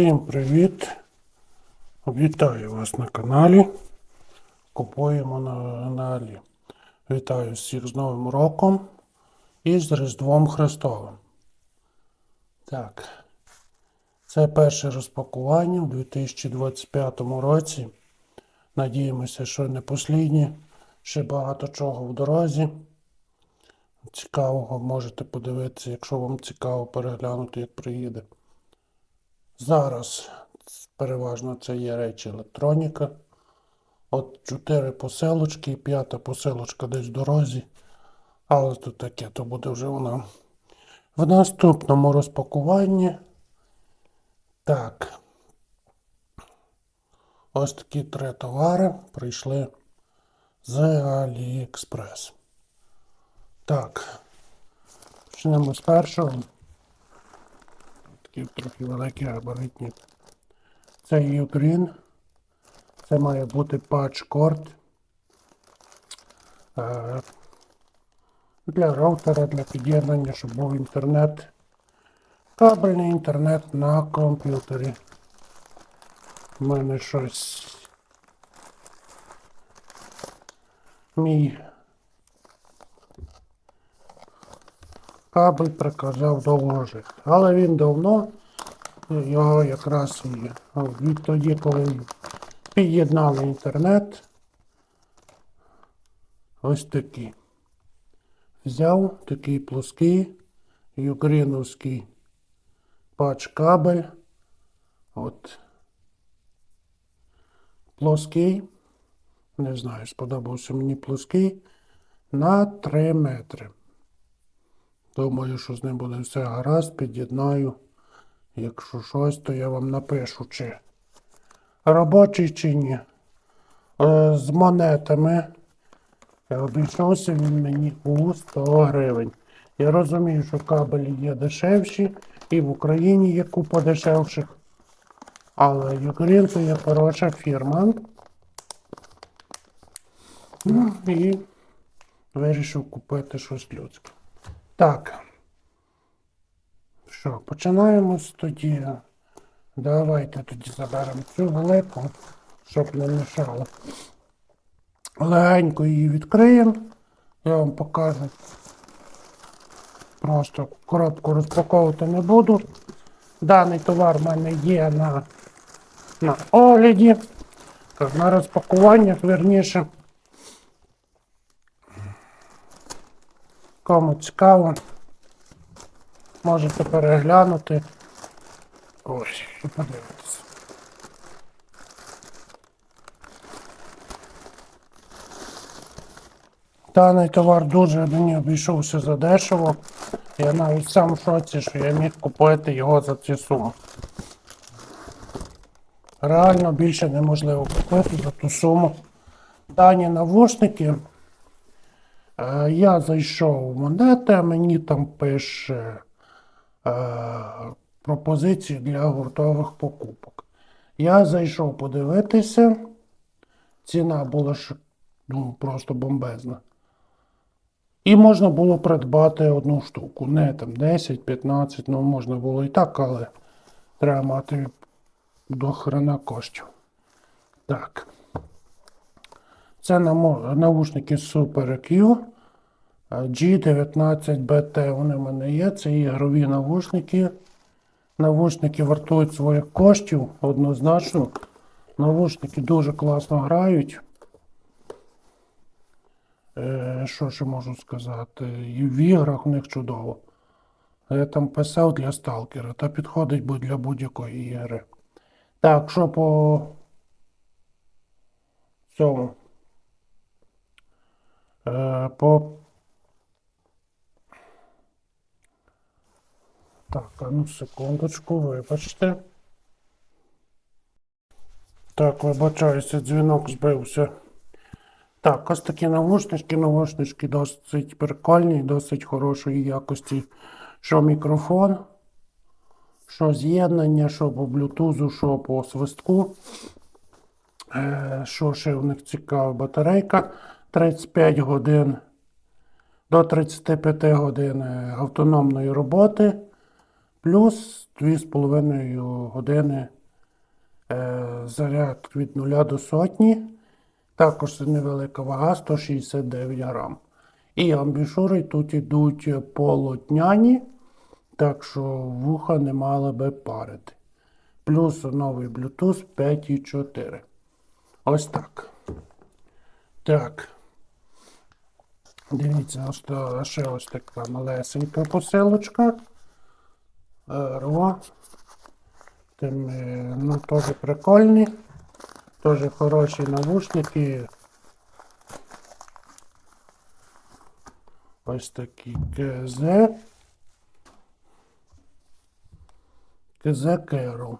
Всім привіт! Вітаю вас на каналі. Купуємо на каналі. Вітаю всіх з Новим роком і з Різдвом Христовим. Так, це перше розпакування у 2025 році. Надіємося, що не посліднє. Ще багато чого в дорозі. Цікавого можете подивитися, якщо вам цікаво переглянути, як приїде. Зараз переважно це є речі електроніка. От чотири посилочки, і п'ята посилочка десь в дорозі. Але тут таке, то буде вже вона в наступному розпакуванні. Так. Ось такі три товари прийшли з AliExpress. Так. Почнемо з першого. Такі трохи великі габаритні. Це Ugreen. Це має бути патч-корд. Е, Для роутера, для під'єднання, щоб був інтернет. Кабельний інтернет на комп'ютері. У мене щось. Мій кабель приказав довго жити. Але він давно його якраз і відтоді, коли під'єднали інтернет. Ось такий. Взяв такий плоский юкріновський патч кабель. От. Плоский. Не знаю, сподобався мені плоский. На 3 метри. Думаю, що з ним буде все гаразд, під'єднаю. Якщо щось, то я вам напишу, чи робочий чи ні. Е, З монетами е, обійшовся він мені у 100 гривень. Я розумію, що кабелі є дешевші, і в Україні є купа дешевших. Але Ukraine це є хороша фірма. Ну, і вирішив купити щось людське. Так. Що, починаємо з тоді. Давайте тоді заберемо цю велику, щоб не мішало. Легенько її відкриємо. Я вам покажу. Просто коробку розпаковувати не буду. Даний товар в мене є на, на огляді. На розпакуваннях, верніше. Кому цікаво. Можете переглянути. Ось, і подивитися. Даний товар дуже мені обійшовся задешево. Я навіть сам в шоці, що я міг купити його за цю суму. Реально більше неможливо купити за ту суму. Дані навушники. Е, Я зайшов в монети, мені там пише е, пропозиції для гуртових покупок. Я зайшов подивитися. Ціна була ну, просто бомбезна. І можна було придбати одну штуку. Не там 10-15, ну можна було і так, але треба мати до хрена коштів. Так. Це навушники Super Q. G19BT вони в мене є. Це ігрові навушники. Навушники вартують своїх коштів однозначно. Навушники дуже класно грають. Е, що ще можу сказати? І в іграх у них чудово. Я там писав для сталкера, та підходить для будь-якої ігри. Так, що по цьому? Е, по Так, а ну секундочку, вибачте. Так, вибачаюся, дзвінок збився. Так, ось такі навушнички, навушнички досить прикольні, досить хорошої якості. Що мікрофон, що з'єднання, що по блютузу, що по свистку. Е, що ще в них цікава батарейка 35 годин до 35 годин е, автономної роботи. Плюс 2,5 години е, заряд від 0 до сотні. Також це невелика вага 169 грам. І амбішури тут йдуть полотняні, так що вуха не мали би парити. Плюс новий Bluetooth 5.4. Ось так. Так. Дивіться, ще ось така малесенька посилочка. РО. Тим, е, ну, теж прикольні. Теж хороші навушники. Ось такі КЗ. КЗ Керу.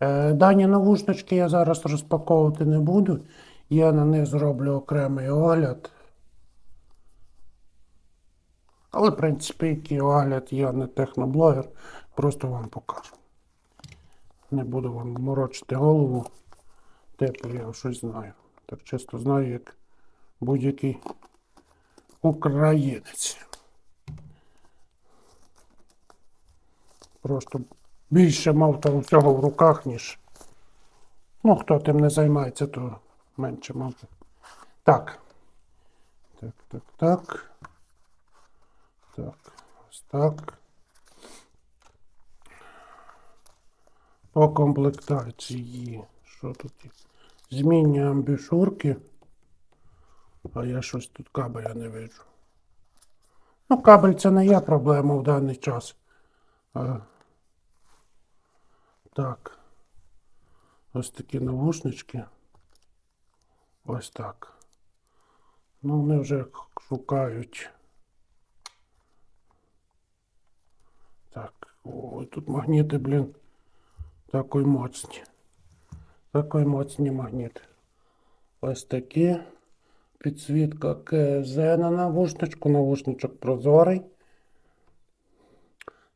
Е, Дані навушнички я зараз розпаковувати не буду. Я на них зроблю окремий огляд. Але, в принципі, який огляд я не техноблогер, просто вам покажу. Не буду вам морочити голову. Типу я щось знаю. Так чисто знаю, як будь-який українець. Просто більше мав там всього в руках, ніж. Ну, хто тим не займається, то менше мав. Так. Так, так, так. Так, ось так. По комплектації. Що тут? є? Змінні амбішурки. А я щось тут кабеля не бачу. Ну, кабель це не є проблема в даний час. А, так. Ось такі навушнички. Ось так. Ну, вони вже шукають. Так, ой, тут магніти, блін. Такої моцні. Такої моцні магніти. Ось такі. Підсвітка КЗ на навушничку, навушничок прозорий.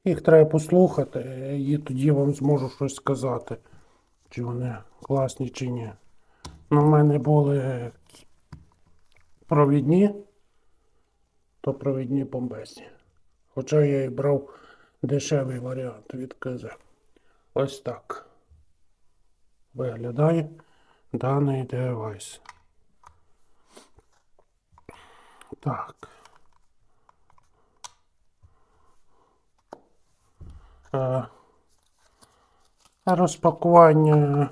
Їх треба послухати, і тоді вам зможу щось сказати, чи вони класні, чи ні. Ну, мене були провідні, то провідні бомбезні. Хоча я і брав дешевий варіант від. Ось так виглядає даний девайс. Так. Е, Розпакування.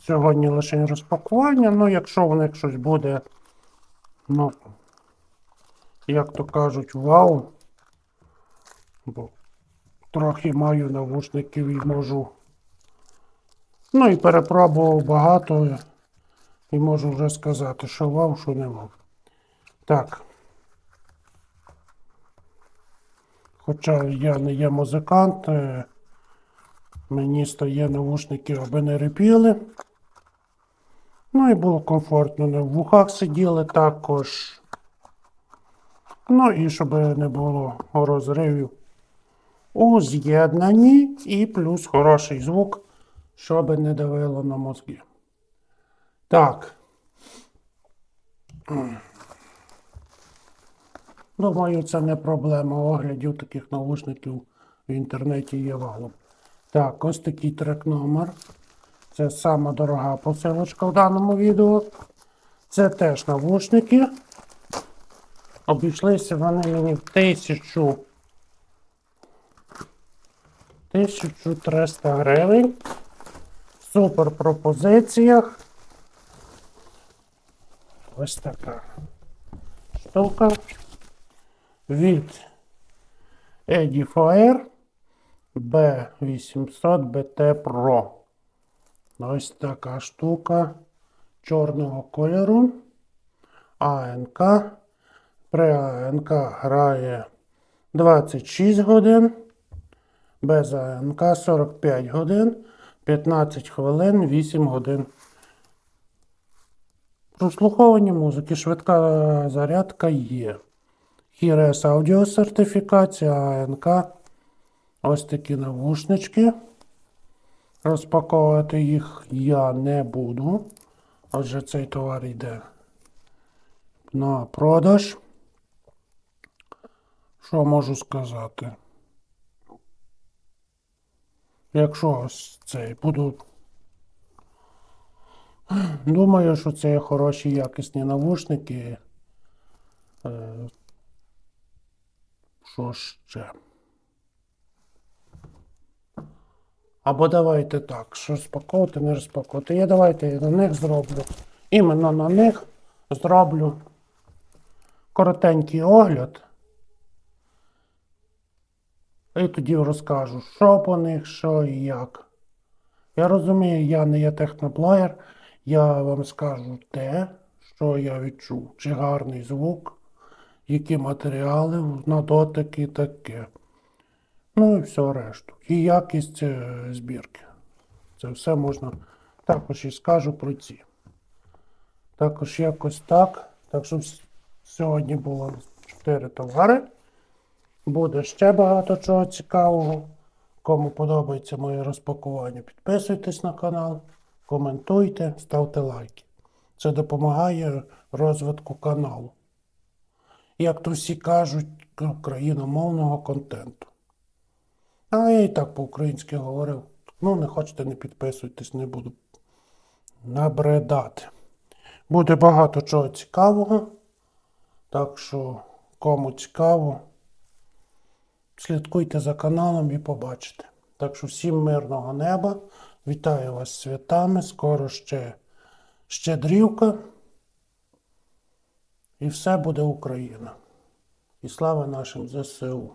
Сьогодні лише розпакування. Ну, якщо в них щось буде, ну, як то кажуть, вау. Бо трохи маю навушників і можу. Ну і перепробував багато. І можу вже сказати, що вау, що не вау. Так. Хоча я не є музикант, е, мені стає навушники, аби не репіли. Ну і було комфортно. В вухах сиділи також. Ну і щоб не було розривів у з'єднанні і плюс хороший звук, щоб не давило на мозги. Так. Думаю, це не проблема. Оглядів таких наушників в інтернеті є валом. Так, ось такий трек номер. Це сама дорога посилочка в даному відео. Це теж навушники. Обійшлися вони мені в тисячу. 1300 гривень. Супер пропозиціях. Ось така штука від Edifier B800 BT Pro. Ось така штука чорного кольору. АНК. При АНК грає 26 годин. Без АНК 45 годин, 15 хвилин, 8 годин. Прослуховування музики, швидка зарядка є. Хірес аудіо сертифікація, АНК. Ось такі навушнички. Розпаковувати їх я не буду. Отже, цей товар йде на продаж. Що можу сказати? Якщо ось цей буду. Думаю, що це хороші якісні навушники. Е, Що ще? Або давайте так, що розпаковувати, не розпаковувати. Я давайте на них зроблю. Іменно на них зроблю коротенький огляд. І тоді розкажу, що по них, що і як. Я розумію, я не є техноблогер, я вам скажу те, що я відчув. Чи гарний звук, які матеріали на дотик і таке. Ну і все решту. І якість е, збірки. Це все можна також і скажу про ці. Також якось так. Так що сьогодні було 4 товари. Буде ще багато чого цікавого. Кому подобається моє розпакування, підписуйтесь на канал, коментуйте, ставте лайки. Це допомагає розвитку каналу. Як то всі кажуть, україномовного контенту. А я і так по-українськи говорив. Ну, не хочете, не підписуйтесь, не буду набридати. Буде багато чого цікавого. Так що, кому цікаво, слідкуйте за каналом і побачите. Так що всім мирного неба. Вітаю вас святами. Скоро ще щедрівка. І все буде Україна. І слава нашим ЗСУ.